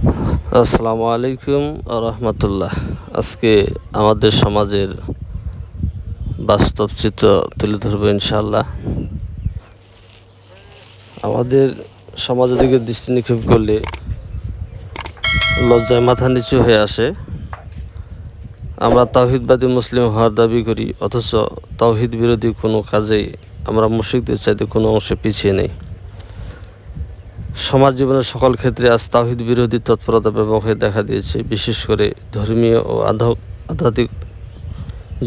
আসসালামু আলাইকুম রহমতুল্লাহ আজকে আমাদের সমাজের বাস্তব চিত্র তুলে ধরবো ইনশাল্লাহ আমাদের সমাজের দিকে দৃষ্টি নিক্ষেপ করলে লজ্জায় মাথা নিচু হয়ে আসে। আমরা তাওহিদবাদী মুসলিম হওয়ার দাবি করি, অথচ তাওহিদ বিরোধী কোনো কাজেই আমরা মুশিকদের চাইতে কোনো অংশে পিছিয়ে নেই। সমাজ জীবনের সকল ক্ষেত্রে আজ তাহিদ বিরোধী তৎপরতা ব্যাপক হয়ে দেখা দিয়েছে। বিশেষ করে ধর্মীয় ও আধ্য আধ্যাত্মিক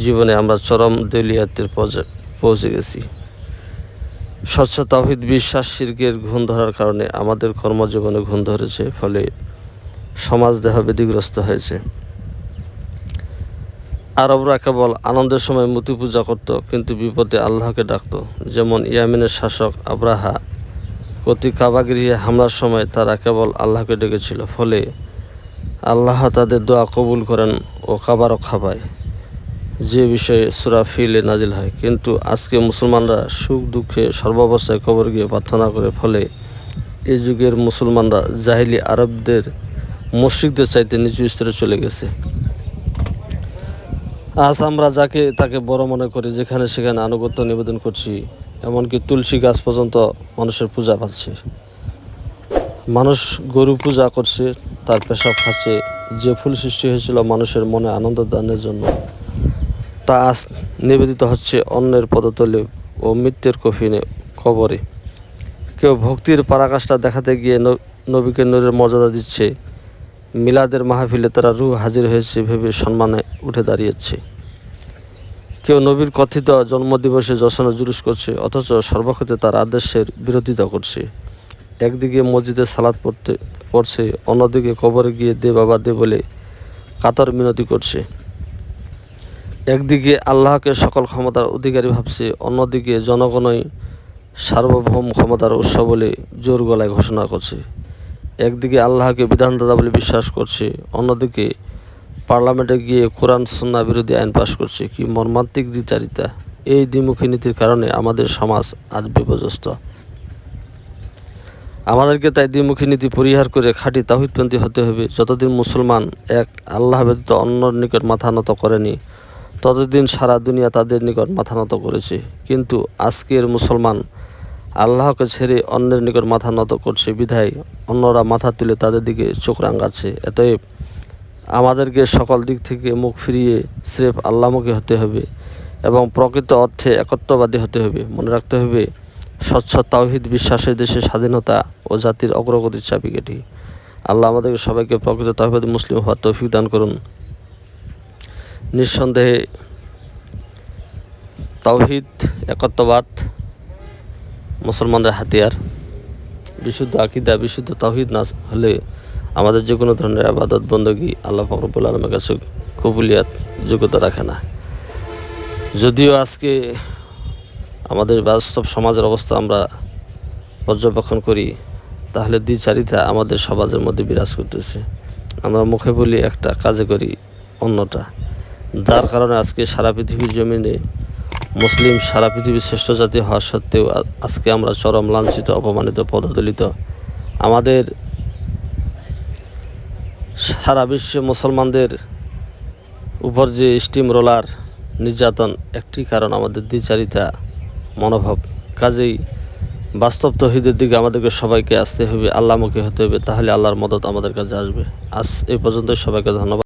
জীবনে আমরা চরম দেউলিয়াতের পর্যায়ে পৌঁছে গেছি। স্বচ্ছ তাহিদ বিশ্বাস শির্কের ঘুণ ধরার কারণে আমাদের কর্মজীবনে ঘুণ ধরেছে, ফলে সমাজ দেহ ব্যতিগ্রস্ত হয়েছে। আরবরা কেবল আনন্দের সময় মূর্তি পূজা করত, কিন্তু বিপদে আল্লাহকে ডাকত। যেমন ইয়ামিনের শাসক আব্রাহা কর্তৃক কাবাগৃহে হামলার সময় তারা কেবল আল্লাহকে ডেকেছিল। ফলে আল্লাহ তাদের দোয়া কবুল করেন ও কাবারও খাবায় যে বিষয়ে সুরা ফিলে নাজিল হয়। কিন্তু আজকে মুসলমানরা সুখ দুঃখে সর্বাবস্থায় কবর গিয়ে প্রার্থনা করে। ফলে এই যুগের মুসলমানরা জাহিলি আরবদের মসজিদদের চাইতে নিচু স্তরে চলে গেছে। আজ আমরা যাকে তাকে বড় মনে করি, যেখানে সেখানে আনুগত্য নিবেদন করছি। এমনকি তুলসী গাছ পর্যন্ত মানুষের পূজা পাচ্ছে। মানুষ গরু পূজা করছে, তার পেশাব খাচ্ছে। যে ফুল সৃষ্টি হয়েছিল মানুষের মনে আনন্দ দানের জন্য, তা আজ নিবেদিত হচ্ছে অন্যের পদতলে ও মৃত্যুর কফিনে, কবরে। কেউ ভক্তির পরাকাষ্ঠা দেখাতে গিয়ে নবীকে নূরের মর্যাদা দিচ্ছে। মিলাদের মাহফিলে তারা রু হাজির হয়েছে ভেবে সম্মানে উঠে দাঁড়িয়েছে। কেউ নবীর কথিত জন্মদিবসে যশনে জুলুস করছে, অথচ সর্বক্ষেত্রে তার আদেশের বিরোধিতা করছে। একদিকে মসজিদে সালাদ পড়তে, পড়ছে, অন্যদিকে কবরে গিয়ে দে বাবা, দে বলে কাতর মিনতি করছে। একদিকে আল্লাহকে সকল ক্ষমতার অধিকারী ভাবছে, অন্যদিকে জনগণই সার্বভৌম ক্ষমতার উৎস বলে জোর গলায় ঘোষণা করছে। একদিকে আল্লাহকে বিধানদাতা বলে বিশ্বাস করছে, অন্যদিকে পার্লামেন্টে গিয়ে কোরআন সন্না বিরোধী আইন পাশ করছে কি মর্মান্তিক দ্বিচারিতা? এই দ্বিমুখী নীতির কারণে আমাদের সমাজ আজ বিপর্যস্ত। আমাদেরকে তাই দ্বিমুখী নীতি পরিহার করে খাঁটি তাহিদপন্থী হতে হবে। যতদিন মুসলমান এক আল্লাহ ব্যতীত অন্যর নিকট মাথা নত করেনি, ততদিন সারা দুনিয়া তাদের নিকট মাথা নত করেছে। কিন্তু আজকের মুসলমান আল্লাহকে ছেড়ে অন্যের নিকট মাথা নত করছে বিধায় অন্যরা মাথা তুলে তাদের দিকে চোখ রাঙাচ্ছে। এতএব আমাদেরকে সকল দিক থেকে মুখ ফিরিয়ে স্রেফ আল্লাহমুখী হতে হবে এবং প্রকৃত অর্থে একত্ববাদী হতে হবে। মনে রাখতে হবে, স্বচ্ছ তাওহিদ, বিশ্বাসের দেশে স্বাধীনতা ও জাতির অগ্রগতির চাবিকাঠি। আল্লাহ আমাদেরকে সবাইকে প্রকৃত তাহিদ মুসলিম হওয়ার তৌফিক দান করুন। নিঃসন্দেহে তাওহিদ, একত্ববাদ মুসলমানদের হাতিয়ার। বিশুদ্ধ আকিদা, বিশুদ্ধ তাওহিদ না হলে আমাদের যে কোনো ধরনের আবাদত বন্দগী আল্লাহ ফকরবুল আলমের কাছে কবুলিয়াত যোগ্যতা রাখে না। যদিও আজকে আমাদের বাস্তব সমাজের অবস্থা আমরা পর্যবেক্ষণ করি, তাহলে দ্বিচারিতা আমাদের সমাজের মধ্যে বিরাজ করতেছে। আমরা মুখে বলি একটা, কাজে করি অন্যটা। যার কারণে আজকে সারা পৃথিবীর জমিনে মুসলিম, সারা পৃথিবীর শ্রেষ্ঠ জাতি হওয়া সত্ত্বেও আজকে আমরা চরম লাঞ্ছিত, অপমানিত, পদদলিত। আমাদের সারা বিশ্বে মুসলমানদের উপর যে স্টিম রোলার, নির্যাতন, একটি কারণ আমাদের দ্বিচারিতা, মনোভাব। কাজেই বাস্তব তহিদের দিকে আমাদেরকে সবাইকে আসতে হবে, আল্লাহমুখী হতে হবে, তাহলে আল্লাহর মদত আমাদের কাছে আসবে। আজ এই পর্যন্তই, সবাইকে ধন্যবাদ।